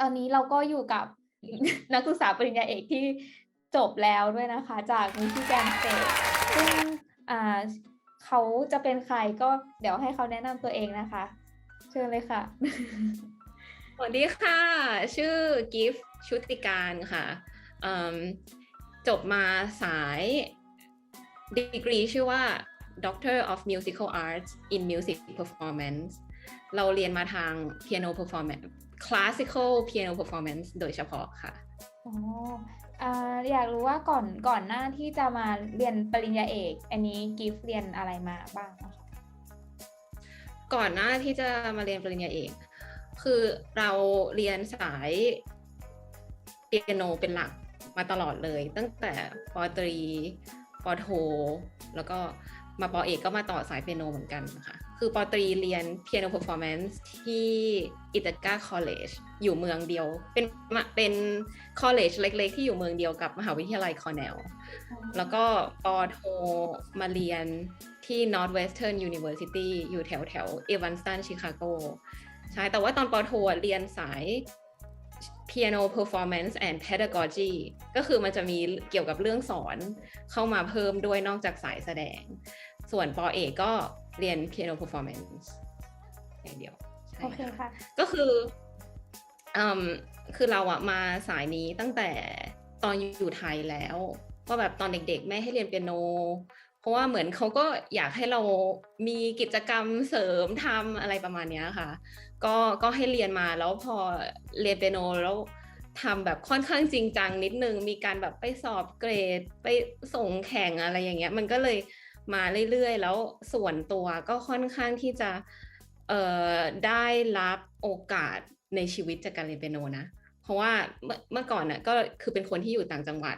ตอนนี้เราก็อยู่กับนักศึกษาปริญญาเอกที่จบแล้วด้วยนะคะ จากมิชิแกนสเตทซึ่งเขาจะเป็นใครก็เดี๋ยวให้เขาแนะนำตัวเองนะคะ เชิญเลยค่ะ สวัสดีค่ะ ชื่อกิฟชุติการค่ะ จบมาสายดีกรีชื่อว่า Doctor of Musical Arts in Music Performance เราเรียนมาทาง Piano Performance Classical Piano Performance โดยเฉพาะค่ะอ๋ออ่าอยากรู้ว่าก่อนก่อนหน้าที่จะมาเรียนปริญญาเอก อันนี้กิฟต์เรียนอะไรมาบ้างนะคะก่อนหน้าที่จะมาเรียนปริญญาเอก คือเราเรียนสายเปียโนเป็นหลักมาตลอดเลย ตั้งแต่ปอตรีปอโทแล้วก็มาปอเอกก็มาต่อสายเปียโนเหมือนกันนะคะ คือปอตรีเรียน Piano Performance ที่อิตา a า College อยู่เมืองเดียว เป็นเป็น college เล็ก ๆ ที่อยู่เมืองเดียวกับมหาวิทยาลัยคอร์เนลแล้วก็ปอโทมาเรียนที่ Northwestern University อยู่แถวแถวเอวานสตันชิคาโกใช่แต่ว่าตอนปอโทเรียนสาย Piano Performance and Pedagogy ก็คือมันจะมีเกี่ยวกับเรื่องสอนเข้ามาเพิ่มด้วยนอกจากสายแสดง ส่วนปอเอกก็เรียน Piano Performance อย่างเดียวใช่โอเคค่ะก็คืออืมคือเราอะมาสายนี้ตั้งแต่ตอนอยู่ไทยแล้วว่าแบบตอนเด็กๆ แม่ให้เรียนเปียโน เพราะว่าเหมือนเขาก็อยากให้เรามีกิจกรรมเสริมทำอะไรประมาณเนี้ยค่ะ ก็ก็ให้เรียนมาแล้วพอเรียนเปียโนแล้วทำแบบค่อนข้างจริงจังนิดนึง มีการแบบไปสอบเกรดไปส่งแข่งอะไรอย่างเงี้ย มันก็เลย มาเรื่อยๆ แล้วส่วนตัวก็ค่อนข้างที่จะเออได้รับโอกาสในชีวิตจากการเรียนเปียโนนะ เพราะว่าเมื่อก่อก่อนน่ะก็คือเป็นคนที่อยู่ต่างจังหวัด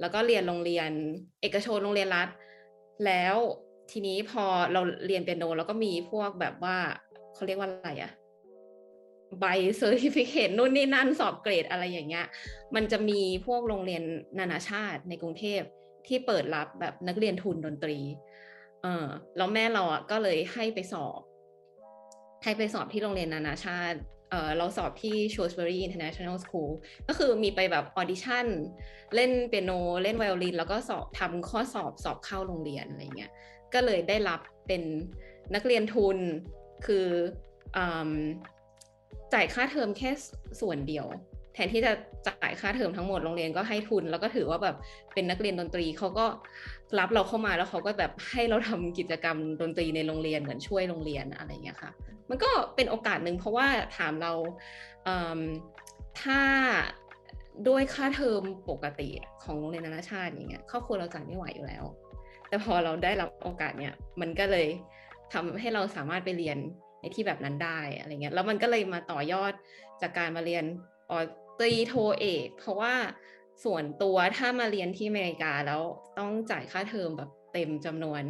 แล้วก็เรียนโรงเรียนเอกชนโรงเรียนรัฐ แล้วทีนี้พอเราเรียนเปียโนแล้วก็มีพวกแบบว่าเขาเรียกว่าอะไรอะใบเซอร์ติฟิเคตนู่นนี่นั่นสอบเกรดอะไรอย่างเงี้ย มันจะมีพวกโรงเรียนนานาชาติในกรุงเทพ ที่เปิดรับแบบนักเรียนทุนดนตรี เออแล้วแม่เราอะก็เลยให้ไปสอบ ให้ไปสอบที่โรงเรียนนานาชาติเออเราสอบที่ Shrewsbury International School ก็คือมีไปแบบออดิชั่น เล่นเปียโน เล่นไวโอลิน แล้วก็สอบทำข้อสอบสอบเข้าโรงเรียนอะไรเงี้ย ก็เลยได้รับเป็นนักเรียนทุนคืออจ่ายค่าเทอมแค่ส่วนเดียว นที่จะจ่ายค่าเทอมทั้งหมดโรงเรียนก็ให้ทุน แล้วก็ถือว่าแบบเป็นนักเรียนดนตรีเขาก็รับเราเข้ามาแล้วเขาก็แบบให้เราทำกิจกรรมดนตรีในโรงเรียนเหมือนช่วยโรงเรียนอะไรเงี้ยค่ะ มันก็เป็นโอกาสหนึ่งเพราะว่าถามเราถ้าด้วยค่าเทอมปกติของโรงเรียนนานาชาติอย่างเงี้ยครอบครัวเราจ่ายไม่ไหวอยู่แล้ว แต่พอเราได้รับโอกาสเนี่ยมันก็เลยทำให้เราสามารถไปเรียนในที่แบบนั้นได้อะไรเงี้ยแล้วมันก็เลยมาต่อยอดจากการมาเรียนออ ตรีโทเอก เพราะว่าส่วนตัวถ้ามาเรียนที่อเมริกาแล้วต้องจ่ายค่าเทอมแบบเต็มจำนวน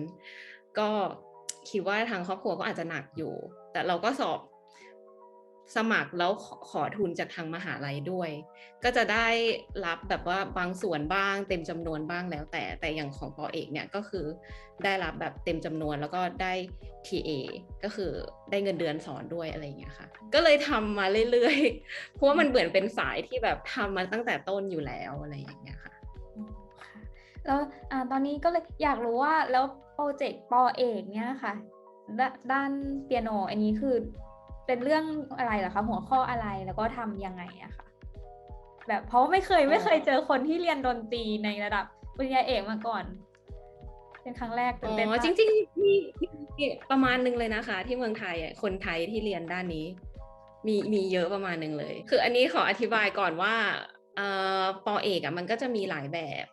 ก็คิดว่าทางครอบครัวก็อาจจะหนักอยู่ แต่เราก็สอบ สมัครแล้วขอขอทุนจากทางมหาลัยด้วย ก็จะได้รับแบบว่าบางส่วนบ้างเต็มจำนวนบ้างแล้ว แต่แต่อย่างของปอเอกเนี่ยก็คือได้รับแบบเต็มจำนวนแล้วก็ได้ TA ก็คือได้เงินเดือนสอนด้วยอะไรอย่างเงี้ยค่ะ ก็เลยทำมาเรื่อยๆ เพราะว่ามันเหมือนเป็นสายที่แบบทำมาตั้งแต่ต้นอยู่แล้วอะไรอย่างเงี้ยค่ะแล้วอตอนนี้ก็เลยอยากรู้ว่าแล้วโปรเจกต์ปอเอกเนี่ยค่ะดด้านเปียโนอันนี้คือ เป็นเรื่องอะไรเหรอคะหัวข้ออะไรแล้วก็ทำยังไงอะค่ะ แบบเพราะไม่เคยไม่เคยเจอคนที่เรียนดนตรีในระดับปริญญาเอกมาก่อน เป็นครั้งแรกอ๋ตื่นเต้นอมากจริงๆมีมีประมาณหนึงเลยนะคะ ที่เมืองไทยอะคนไทยที่เรียนด้านนี้ มีมีเยอะประมาณหนึ่งเลย คืออันนี้ขออธิบายก่อนว่าเอ่อปอเอกอะมันก็จะมีหลายแบบ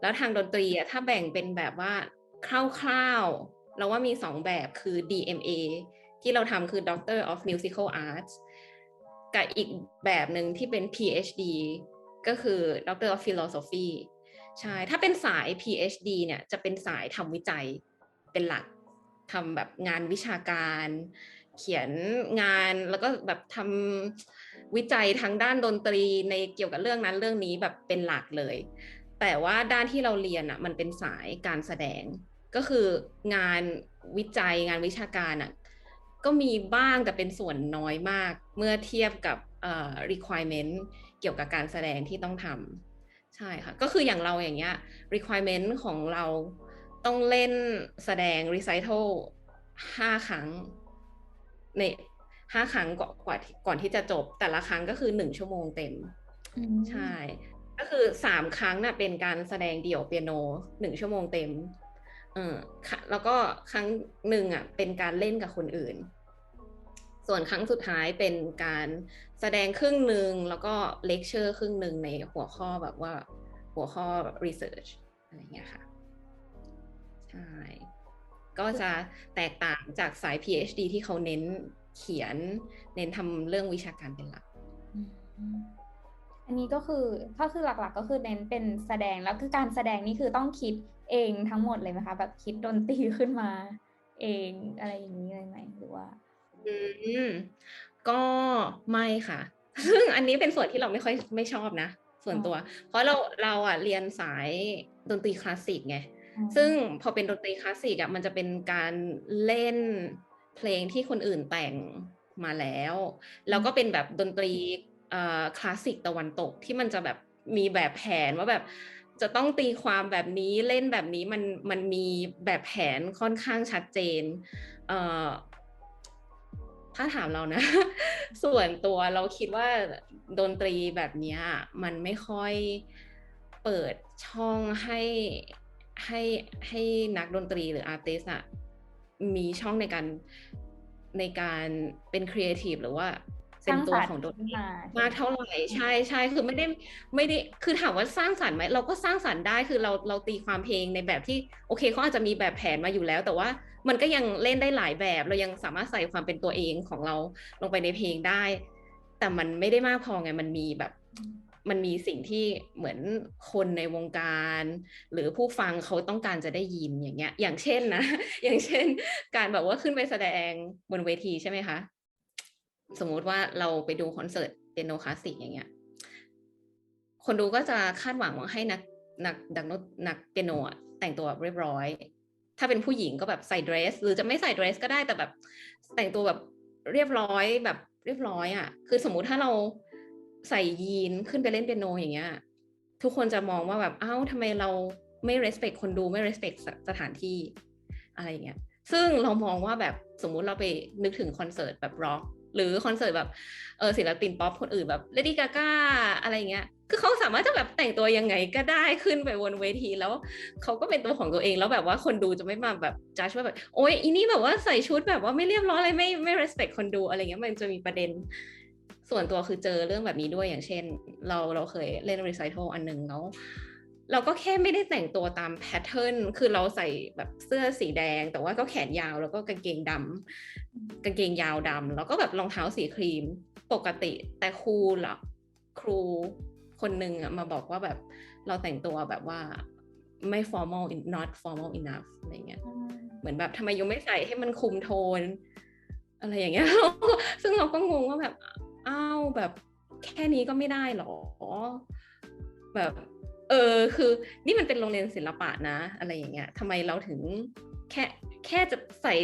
แล้วทางดนตรีอะถ้าแบ่งเป็นแบบว่าคร่าวๆเราว่ามีสองแบบคือ DMA ที่เราทำคือ Doctor of Musical Arts กับอีกแบบหนึ่งที่เป็น PhD ก็คือ Doctor of Philosophy ใช่ ถ้าเป็นสาย PhD เนี่ยจะเป็นสายทำวิจัยเป็นหลักทำแบบงานวิชาการ เขียนงานแล้วก็แบบทำวิจัยทางด้านดนตรีในเกี่ยวกับเรื่องนั้นเรื่องนี้แบบเป็นหลักเลย แต่ว่าด้านที่เราเรียนอะมันเป็นสายการแสดงก็คืองานวิจัยงานวิชาการอะ ก็มีบ้างแต่เป็นส่วนน้อยมาก เมื่อเทียบกับเอ่อ requirement เกี่ยวกับการแสดงที่ต้องทำใช่ค่ะ ก็คืออย่างเราอย่างเงี้ย requirement ของเราต้องเล่นแสดง recital ห้าครั้งในห้าครั้งก่อนกว่าก่อนที่จะจบ แต่ละครั้งก็คือหนึ่งชั่วโมงเต็มอืมใช่ ก็คือสามครั้งน่ะเป็นการแสดงเดี่ยวเปียโนหนึ่งชั่วโมงเต็มเออค่ะแล้วก็ครั้งหนึ่งอะเป็นการเล่นกับคนอื่น ส่วนครั้งสุดท้ายเป็นการแสดงครึ่งหนึ่งแล้วก็เลคเชอร์ครึ่งหนึ่งในหัวข้อแบบว่าหัวข้อ research อะไรเงี้ยค่ะ ใช่ ก็จะแตกต่างจากสาย PhD ที่เขาเน้นเขียน เน้นทำเรื่องวิชาการเป็นหลัก อันนี้ก็คือก็คือหลักๆ ก็คือเน้นเป็นแสดงแล้วคือการแสดงนี่คือต้องคิดเองทั้งหมดเลยไหมคะ แบบคิดดนตรีขึ้นมา เองอะไรอย่างนี้เลยไหมหรือว่า อืม ก็ไม่ค่ะ ซึ่งอันนี้เป็นส่วนที่เราไม่ค่อยไม่ชอบนะ ส่วนตัว เพราะเราเราอะเรียนสายดนตรีคลาสสิกไงอืมซึ่งพอเป็นดนตรีคลาสสิกอะมันจะเป็นการเล่นเพลงที่คนอื่นแต่งมาแล้ว แล้วก็เป็นแบบดนตรีเอ่อคลาสสิกตะวันตกที่มันจะแบบมีแบบแผนว่าแบบจะต้องตีความแบบนี้เล่นแบบนี้มันมันมีแบบแผนค่อนข้างชัดเจนเอ่อ ถ้าถามเรานะ ส่วนตัวเราคิดว่าดนตรีแบบเนี้ยมันไม่ค่อยเปิดช่องให้ให้ให้นักดนตรีหรืออาร์ติสอะมีช่องในการในการเป็นครีเอทีฟหรือว่าเป็นตัวของดนตรีสร้างสรรค์ขึ้นมากเท่าไหร่ใช่ใช่คือไม่ได้ไม่ได้คือถามว่าสร้างสรรค์ไหมเราก็สร้างสรรค์ได้คือเราเราตีความเพลงในแบบที่โอเคเขาอาจจะมีแบบแผนมาอยู่แล้ว แต่ว่า มันก็ยังเล่นได้หลายแบบ เรายังสามารถใส่ความเป็นตัวเองของเราลงไปในเพลงได้ แต่มันไม่ได้มากพอไงมันมีแบบ มันมีสิ่งที่เหมือนคนในวงการ หรือผู้ฟังเขาต้องการจะได้ยินอย่างเงี้ย อย่างเช่นนะ อย่างเช่น การแบบว่าขึ้นไปแสดงบนเวทีใช่ไหมคะสมมุติว่าเราไปดูคอนเสิร์ตเปียโนคลาสสิกอย่างเงี้ย คนดูก็จะคาดหวังว่าให้นักนักดักนนักเปียโนะแต่งตัวแบบเรียบร้อย ถ้าเป็นผู้หญิงก็แบบใส่เดรส หรือจะไม่ใส่เดรสก็ได้แต่แบบแต่งตัวแบบเรียบร้อยแบบเรียบร้อยอะ คือสมมุติถ้าเราใส่ยีนขึ้นไปเล่นเปียโนอย่างเงี้ย ทุกคนจะมองว่าแบบอ้าวทำไมเราไม่ respect คนดูไม่ respect สสถานที่อะไรอย่างเงี้ย ซึ่งเรามองว่าแบบสมมุติเราไปนึกถึงคอนเสิร์ตแบบร็อก หรือคอนเสิร์ตแบบเออศิลปินป๊อปคนอื่นแบบเลดี้กาก้าอะไรเงี้ยคือเขาสามารถจะแบบแต่งตัวยังไงก็ได้ขึ้นไปบนเวทีแล้วเขาก็เป็นตัวของตัวเองแล้วแบบว่าคนดูจะไม่มาแบบจัดว่าแบบโอ๊ยอีนี่แบบว่าใส่ชุดแบบว่าไม่เรียบร้อยเลยไม่ไม่ respect คนดูอะไรเงี้ยมันจะมีประเด็น ส่วนตัวคือเจอเรื่องแบบนี้ด้วยอย่างเช่น เราเราเคยเล่น recital อันหนึ่งแล้ว เราก็แค่ไม่ได้แต่งตัวตามแพทเทิร์น คือเราใส่แบบเสื้อสีแดง แต่ว่าก็แขนยาวแล้วก็กางเกงดำกางเกงยาวดำแล้วก็แบบรองเท้าสีครีมปกติ แต่ครูละครูคนหนึ่งอะมาบอกว่าแบบเราแต่งตัวแบบว่าไม่ formal not formal enough อะไรเงี้ย เหมือนแบบทำไมยังไม่ใส่ให้มันคุมโทน อะไรอย่างเงี้ย ซึ่งเราก็งงว่าแบบอ้าวแบบแค่นี้ก็ไม่ได้หรอ แบบ เออคือนี่มันเป็นโรงเรียนศิลปะนะ อะไรอย่างเงี้ยทำไมเราถึงแค่แค่จะใส่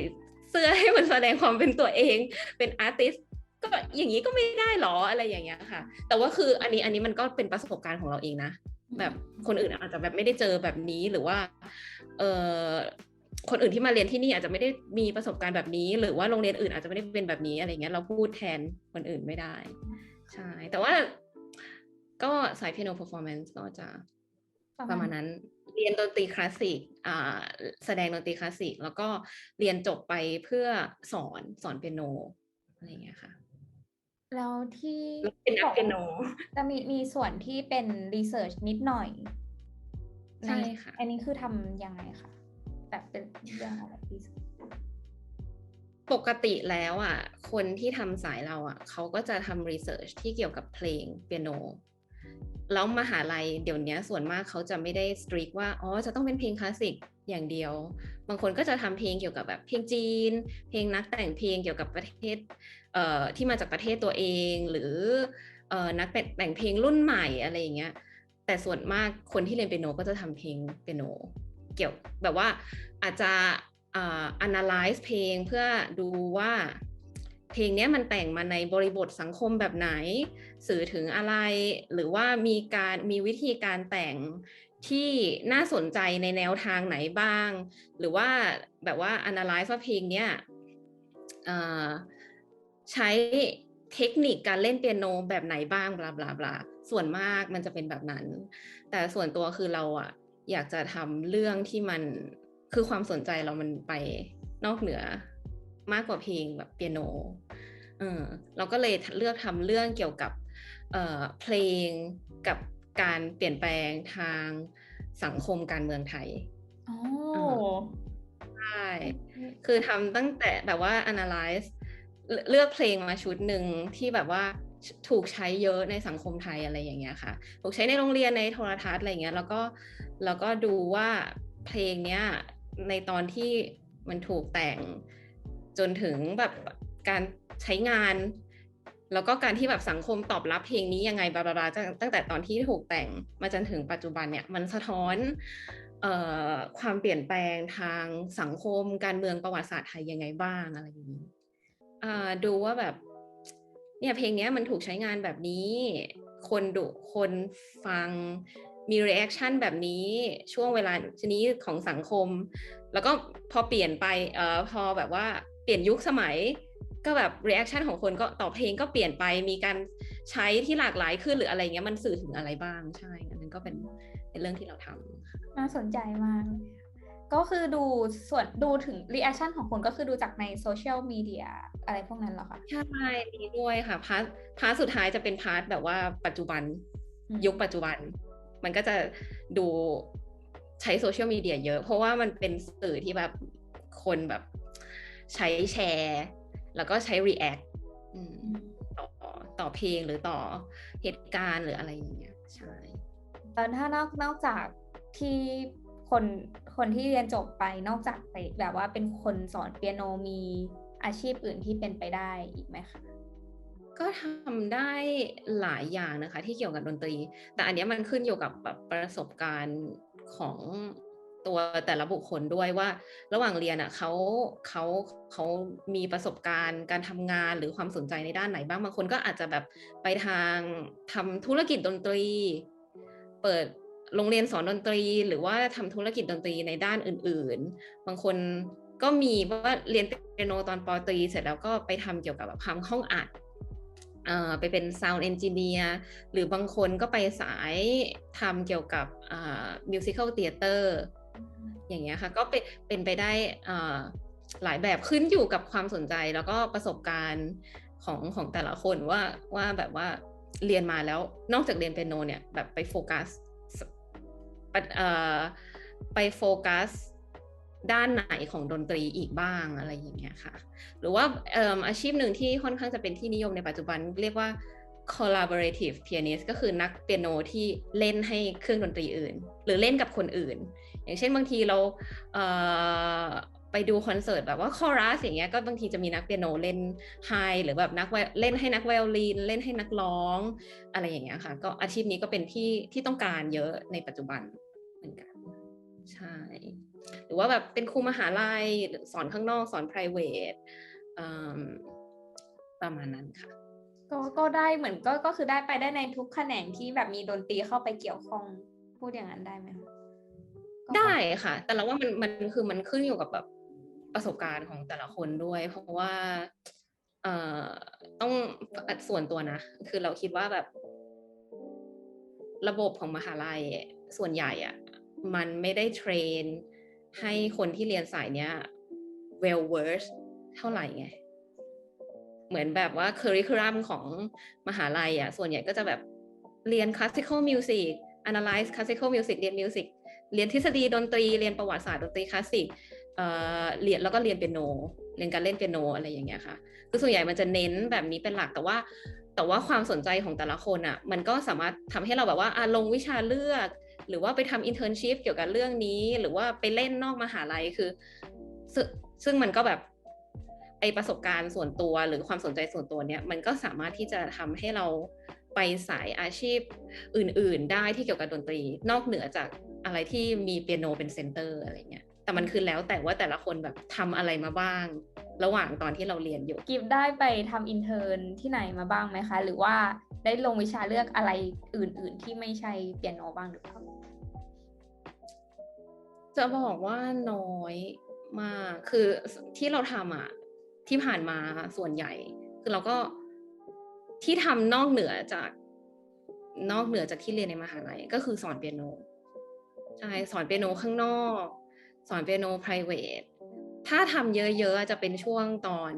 เสื้อให้มันแสดงความเป็นตัวเองเป็นอาร์ติสก็อย่างนี้ก็ไม่ได้หรออะไรอย่างเงี้ยค่ะ แต่ว่าคืออันนี้อันนี้มันก็เป็นประสบการณ์ของเราเองนะ แบบคนอื่นอาจจะแบบไม่ได้เจอแบบนี้หรือว่าเออคนอื่นที่มาเรียนที่นี่อาจจะไม่ได้มีประสบการณ์แบบนี้ หรือว่าโรงเรียนอื่นอาจจะไม่ได้เป็นแบบนี้อะไรเงี้ยเราพูดแทนคนอื่นไม่ได้ใช่แต่ว่า ก็สาย piano performance ก็จะประมาณนั้น เรียนดนตรีคลาสสิกอ่าแสดงดนตรีคลาสสิก แล้วก็เรียนจบไปเพื่อสอนสอนเปียโนอะไรเงี้ยค่ะ แล้วที่แล้วเป็นนักเปียโน จะมีมีส่วนที่เป็นรีเสิร์ชนิดหน่อย ใช่ค่ะ อันนี้คือทำยังไงคะแบบเป็นเรื่องอะไร research ปกติแล้วอะ คนที่ทำสายเราอะ เขาก็จะทำรีเสิร์ชที่เกี่ยวกับเพลงเปียโน แล้วมหาลัยเดี๋ยวนี้ส่วนมากเขาจะไม่ได้สตรีกว่าอ๋อจะต้องเป็นเพลงคลาสสิกอย่างเดียว บางคนก็จะทำเพลงเกี่ยวกับแบบเพลงจีน เพลงนักแต่งเพลงเกี่ยวกับประเทศเอ่อที่มาจากประเทศตัวเอง หรือเอ่อนักแต่งเพลงรุ่นใหม่อะไรอย่างเงี้ยแต่ส่วนมากคนที่เรียนเปียโนก็จะทำเพลงเปียโนเกี่ยวแบบว่าอาจจะ analyze เพลงเพื่อดูว่า เพลงนี้มันแต่งมาในบริบทสังคมแบบไหน สื่อถึงอะไร หรือว่ามีการมีวิธีการแต่งที่น่าสนใจในแนวทางไหนบ้าง หรือว่าแบบว่า analyze ว่าเพลงเนี้ยใช้เทคนิคการเล่นเปียโนแบบไหนบ้างบลาบลาบลาส่วนมากมันจะเป็นแบบนั้น แต่ส่วนตัวคือเราอะอยากจะทำเรื่องที่มันคือความสนใจเรามันไปนอกเหนือ มากกว่าเพลงแบบเปียโนเออเราก็เลยเลือกทำเรื่องเกี่ยวกับเอ่อเพลงกับการเปลี่ยนแปลงทางสังคมการเมืองไทยอ๋อใช่คือทำตั้งแต่แบบว่า analyze เลืเลือกเพลงมาชุดหนึ่งที่แบบว่าถูกใช้เยอะในสังคมไทยอะไรอย่างเงี้ยค่ะ ถูกใช้ในโรงเรียนในโทรทัศน์อะไรเงี้ย แล้วก็แล้วก็ดูว่าเพลงเนี้ยในตอนที่มันถูกแต่ง จนถึงแบบการใช้งาน แล้วก็การที่แบบสังคมตอบรับเพลงนี้ยังไงบลาบลาบาตั้งแต่ตอนที่ถูกแต่งมาจนถึงปัจจุบันเนี่ยมันสะท้อนออความเปลี่ยนแปลงทางสังคมการเมืองประวัติศาสตร์ไทยยังไงบ้างอะไรอย่างนี้ดูว่าแบบเนี่ยเพลงนี้มันถูกใช้งานแบบนี้ คนดุคนฟังมี reaction แบบนี้ช่วงเวลาชนี้ของสังคม แล้วก็พอเปลี่ยนไปเอ่อพอแบบว่า เปลี่ยนยุคสมัย ก็แบบ reaction ของคนก็ต่อเพลงก็เปลี่ยนไปมีการใช้ที่หลากหลายขึ้นหรืออะไรเงี้ยมันสื่อถึงอะไรบ้างใช่อันนั้นก็เป็นเป็นเรื่องที่เราทำค่ะน่าสนใจมากเลยค่ะก็คือดูส่วนดูถึงรีแอคชั่นของคนก็คือดูจากในโซเชียลมีเดียอะไรพวกนั้นเหรอคะใช่มีด้วยค่ะพาร์ทพาร์ทสุดท้ายจะเป็นพาร์ทแบบว่าปัจจุบันอืมยุคปัจจุบัน มันก็จะดูใช้โซเชียลมีเดียเยอะ เพราะว่ามันเป็นสื่อที่แบบคนแบบ ใช้แชร์ แล้วก็ใช้ react อืมอืมต่อต่อเพลงหรือต่อเหตุการณ์หรืออะไรอย่างเงี้ยใช่แล้วถ้านอกนอกจากที่คนคนที่เรียนจบไปนอกจากไปแบบว่าเป็นคนสอนเปียโนมีอาชีพอื่นที่เป็นไปได้อีกไหมคะก็ทำได้หลายอย่างนะคะ ที่เกี่ยวกับดนตรี แต่อันเนี้ยมันขึ้นอยู่กับแบบประสบการณ์ของ ตัวแต่ละบุคคลด้วยว่า ระหว่างเรียนอะเขาเขาเขามีประสบการณ์การทำงานหรือความสนใจในด้านไหนบ้างบางคนก็อาจจะแบบไปทางทำธุรกิจดนตรี เปิดโรงเรียนสอนดนตรี หรือว่าทำธุรกิจดนตรีในด้านอื่น ๆ บางคนก็มีว่าเรียนเปียโนตอนปอตรี เสร็จแล้วก็ไปทำเกี่ยวกับแบบทำห้องอัดไปเป็น sound engineer หรือบางคนก็ไปสายทำเกี่ยวกับอ่า musical theater อ อย่างเงี้ยค่ะก็เป็นเป็นไปได้หลายแบบขึ้นอยู่กับความสนใจแล้วก็ประสบการณ์ของของแต่ละคนว่าว่าแบบว่าเรียนมาแล้วนอกจากเรียนเปียโนเนี่ยแบบไปโฟกัสไปโฟกัสด้านไหนของดนตรีอีกบ้างอะไรอย่างเงี้ยค่ะ หรือว่าอาชีพหนึ่งที่ค่อนข้างจะเป็นที่นิยมในปัจจุบันเรียกว่า collaborative pianist ก็คือนักเปียโนที่เล่นให้เครื่องดนตรีอื่น หรือเล่นกับคนอื่น อย่างเช่นบางทีเราเไปดูคอนเสิร์ตแบบว่าคอรัสอย่างเงี้ยก็บางทีจะมีนักเปียโนเล่นไฮหรือแบบนักเล่นให้นักไวโอลินเล่นให้นักร้อง อะไรอย่างเงี้ยค่ะ ก็อาชีพนี้ก็เป็นที่ที่ต้องการเยอะในปัจจุบันเหมือนกันใช่หรือว่าแบบเป็นครูมหาลัยสอนข้างนอกสอน private ประมาณนั้นค่ะ ก็ก็ได้เหมือนก็ก็คือได้ไปได้ในทุกแขนงที่แบบมีดนตรีเข้าไปเกี่ยวข้องพูดอย่างนั้นได้ไหมคะ ได้ค่ะ แต่เราว่ามันมันคือมันขึ้นอยู่กับแบบประสบการณ์ของแต่ละคนด้วย เพราะว่าเอ่อต้องส่วนตัวนะ คือเราคิดว่าแบบ ระบบของมหาลัยส่วนใหญ่อะมันไม่ได้เทรน ให้คนที่เรียนสายเนี้ย well versed เท่าไหร่ไง เหมือนแบบว่า curriculum ของมหาลัยอะส่วนใหญ่ก็จะแบบเรียน classical music analyze classical music เรียน music เรียนทฤษฎีดนตรีเรียนประวัติศาสตร์ดนตรีคลาสสิกเรียนแล้วก็เรียนเปียโน เรียนการเล่นเปียโนอะไรอย่างเงี้ยค่ะ คือส่วนใหญ่มันจะเน้นแบบนี้เป็นหลักแต่ว่า แต่ว่าความสนใจของแต่ละคนอะมันก็สามารถทำให้เราแบบว่าอะลงวิชาเลือก หรือว่าไปทำ internship เกี่ยวกับเรื่องนี้ หรือว่าไปเล่นนอกมหาลัยคือซซึ่งมันก็แบบไอประสบการณ์ส่วนตัวหรือความสนใจส่วนตัวเนี้ยมันก็สามารถที่จะทำให้เราไปสายอาชีพอื่น ๆ ได้ที่เกี่ยวกับดนตรี นอกเหนือจาก อะไรที่มีเปียโนเป็นเซนเตอร์อะไรเงี้ยแต่มันคือแล้วแต่ว่าแต่ละคนแบบทำอะไรมาบ้าง ระหว่างตอนที่เราเรียนอยู่กิฟได้ไปทำอินเทอร์นที่ไหนมาบ้างไหมคะ หรือว่าได้ลงวิชาเลือกอะไรอื่น ๆ ที่ไม่ใช่เปียโนบ้างหรือเปล่าจะบอกว่าน้อยมากคือที่เราทำอะที่ผ่านมาส่วนใหญ่ คือเราก็ที่ทำนอกเหนือจากนอกเหนือจากที่เรียนในมหาลัยก็คือสอนเปียโน ใช่สอนเปียโนข้างนอก สอนเปียโน private ถ้าทำเยอะๆจะเป็นช่วงตอน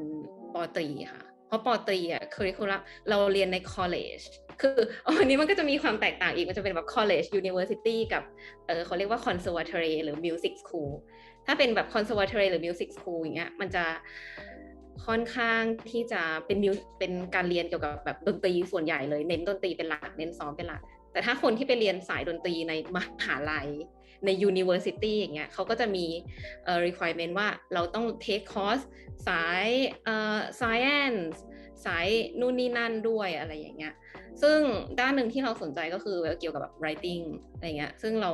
ปอตรีค่ะ เพราะปอตรีอะ curriculum เราเรียนใน college คืออันนี้มันก็จะมีความแตกต่างอีก มันจะเป็นแบบ college university กับเออเขาเรียกว่า conservatory หรือ music school ถ้าเป็นแบบ conservatory หรือ music school อย่างเงี้ย มันจะค่อนข้างที่จะเป็นมิวเป็นการเรียนเกี่ยวกับแบบดนตรีส่วนใหญ่เลย เน้นดนตรีเป็นหลัก เน้นซ้อมเป็นหลัก แต่ถ้าคนที่ไปเรียนสายดนตรีในมหาลัยใน university อย่างเงี้ยเขาก็จะมี requirement ว่าเราต้อง take course สายเอ่อ science สายนู่นนี่นั่นด้วยอะไรอย่างเงี้ย ซึ่งด้านหนึ่งที่เราสนใจก็คือเกี่ยวกับแบบ writing อะไรเงี้ย ซึ่งเรา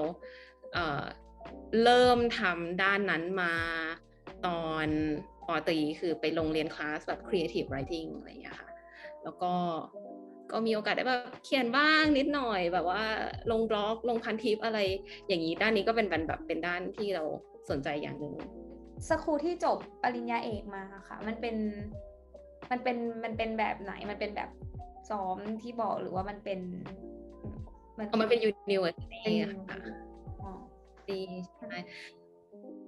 เเริ่มทำด้านนั้นมาตอนปอตรีคือไปลงเรียนคลาสแบบ creative writing อะไรเงี้ยค่ะ แล้วก็ ก็มีโอกาสได้แบบเขียนบ้างนิดหน่อย แบบว่าลงบล็อกลงพันทิปอะไร อย่างนี้ด้านนี้ก็เป็นแบบแบบเป็นด้านที่เราสนใจอย่างหนึ่งสครูที่จบปริญญาเอกมาค่ะ มันเป็นมันเป็นมันเป็นแบบไหนมันเป็นแบบซ้อมที่บอกหรือว่ามันเป็นอ๋อมันเป็น university เป็นอะค่ะอ๋อดีใช่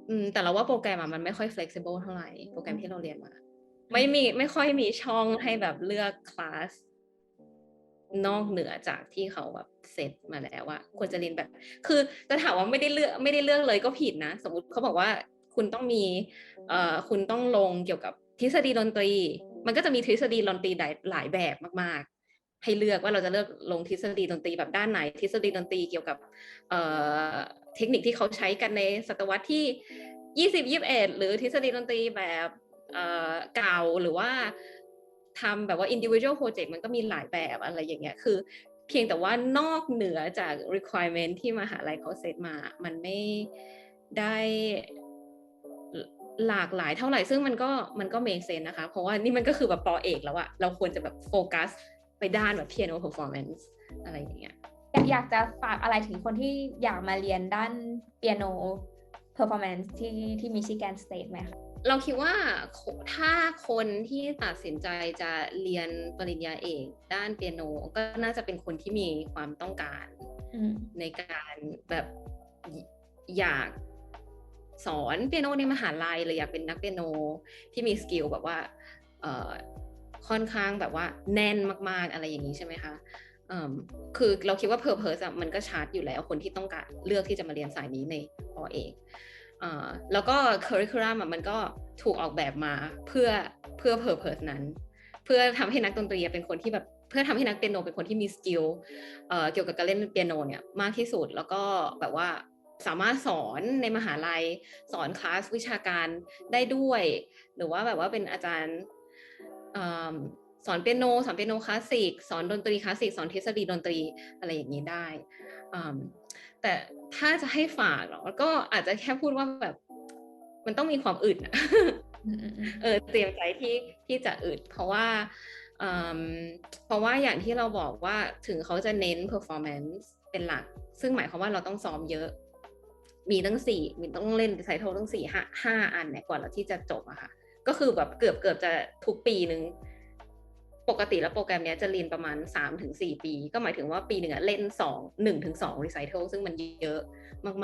อืมแต่เราว่าโปรแกรมอะมันไม่ค่อย flexible เท่าไหร่ โปรแกรมที่เราเรียนมา ไม่มีไม่ค่อยมีช่องให้แบบเลือกคลาส นอกเหนือจากที่เขาแบบเซตมาแล้วว่าควรจะเรียนแบบ คือจะถามว่าไม่ได้เลือกไม่ได้เลือกเลยก็ผิดนะ สมมติเขาบอกว่าคุณต้องมีเอ่อคุณต้องลงเกี่ยวกับทฤษฎีดนตรี มันก็จะมีทฤษฎีดนตรีหลายหลายแบบมาก ๆ ให้เลือกว่าเราจะเลือกลงทฤษฎีดนตรีแบบด้านไหน ทฤษฎีดนตรีเกี่ยวกับเอ่อเทคนิคที่เขาใช้กันในศตวรรษที่ยี่สิบยี่สิบเอ็ดหรือทฤษฎีดนตรีแบบเอ่อเก่าหรือว่า ทำแบบว่า individual project มันก็มีหลายแบบอะไรอย่างเงี้ยคือ เพียงแต่ว่านอกเหนือจาก requirement ที่มหาลัยเขาเซตมา มันไม่ได้หลากหลายเท่าไหร่ซึ่งมันก็มันก็ make sense นะคะ เพราะว่านี่มันก็คือแบบปอเอกแล้วอะเราควรจะแบบโฟกัสไปด้านแบบ piano performance อะไรอย่างเงี้ยอยากอยากจะฝากอะไรถึงคนที่อยากมาเรียนด้านเปียโน performance ที่ที่มิชิแกนสเตทไหมคะ เราคิดว่าถ้าคนที่ตัดสินใจจะเรียนปริญญาเอกด้านเปียโน ก็น่าจะเป็นคนที่มีความต้องการในการแบบอยากสอนเปียโนในมหาลัยหรืออยากเป็นนักเปียโนที่มีสกิลแบบว่าค่อนข้างแบบว่าแน่นมาก ๆอะไรอย่างนี้ใช่ไหมคะคือเราคิดว่าเพอร์เพสมันก็ชัดอยู่แล้วคนที่ต้องการเลือกที่จะมาเรียนสายนี้ในปอเอก แล้วก็ค u ริคูลัมมันก็ถูกออกแบบมาเพื่อเพื่อเพอร์เพสนั้น เพื่อทำให้นักดนตรีเป็นคนที่แบบเพื่อทำให้นักเปียโนเป็นคนที่มีสกิลเกี่ยวกับการเล่นเปียโนเนี่ยมากที่สุดแล้วก็แบบว่าสามารถสอนในมหาลัยสอนคลาสวิชาการได้ด้วย หรือว่าแบบว่าเป็นอาจารย์ สอนเปียโนสอนเปียโนคลาสสิกสอนดนตรีคลาสสิกสอนทฤษฎีดนตรีอะไรอย่างนี้ได้อืมแต่ถ้าจะให้ฝากเนาะก็อาจจะแค่พูดว่าแบบ มันต้องมีความอึดอะอืมอืมอืมเออเตรียมใจที่ที่จะอึดเพราะว่าอืมเพราะว่าอย่างที่เราบอกว่าถึงเขาจะเน้น performance เป็นหลัก ซึ่งหมายความว่าเราต้องซ้อมเยอะ มีตั้งสี่มีต้องเล่นไซโทตั้งสี่ห้าห้าอันเนี่ยกว่าเราที่จะจบอะค่ะ ก็คือแบบเกือบเกือบจะทุกปีหนึ่ง ปกติแล้วโปรแกรมนี้จะเรียนประมาณสามถึงสี่ปี ก็หมายถึงว่าปีหนึ่งอะเล่นสองหนึ่งถึงสองรีไซเคิลซึ่งมันเยอะ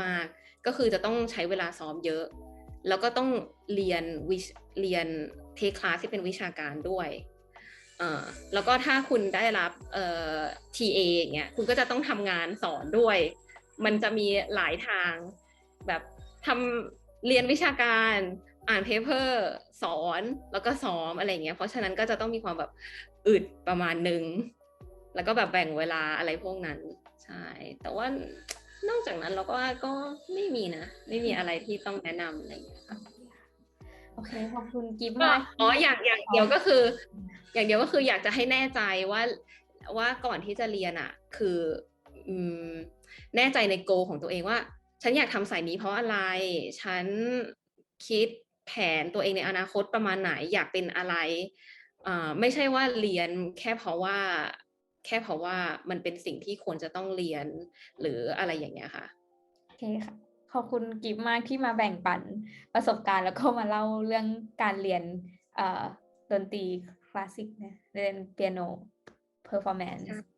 มากๆ ก็คือจะต้องใช้เวลาซ้อมเยอะ แล้วก็ต้องเรียนวิชเรียนเทคลาสที่เป็นวิชาการด้วยแล้วก็ถ้าคุณได้รับเอ่อ TA อย่างเงี้ยคุณก็จะต้องทำงานสอนด้วย มันจะมีหลายทางแบบทำเรียนวิชาการอ่านเพเปอร์สอนแล้วก็ซ้อมอะไรเงี้ยเพราะฉะนั้นก็จะต้องมีความแบบ อึดประมาณหนึ่งแล้วก็แบบแบ่งเวลาอะไรพวกนั้นใช่ แต่ว่านอกจากนั้นเราก็ว่าก็ไม่มีนะ ไม่มีอะไรที่ต้องแนะนำอะไรอย่างเงี้ยค่ะโอเคขอบคุณกิฟต์ก็มากอ๋ออย่างอย่างเดียวก็คือ อย่างเดียวก็คืออยากจะให้แน่ใจว่าว่าก่อนที่จะเรียนอะ คืออืมแน่ใจในโก ของตัวเองว่า ฉันอยากทำสายนี้เพราะอะไร ฉันคิดแแผนตัวเองในอนาคตประมาณไหนอยากเป็นอะไรอ่า ไม่ใช่ว่าเรียนแค่เพราะว่า แค่เพราะว่ามันเป็นสิ่งที่ควรจะต้องเรียนหรืออะไรอย่างเงี้ยค่ะโอเคค่ะขอบคุณกิฟมากที่มาแบ่งปันประสบการณ์แล้วก็มาเล่าเรื่องการเรียนเอ่อดนตรีคลาสสิกนะเรียนเปียโนเพอร์ฟอร์แมนซ์ค่ะ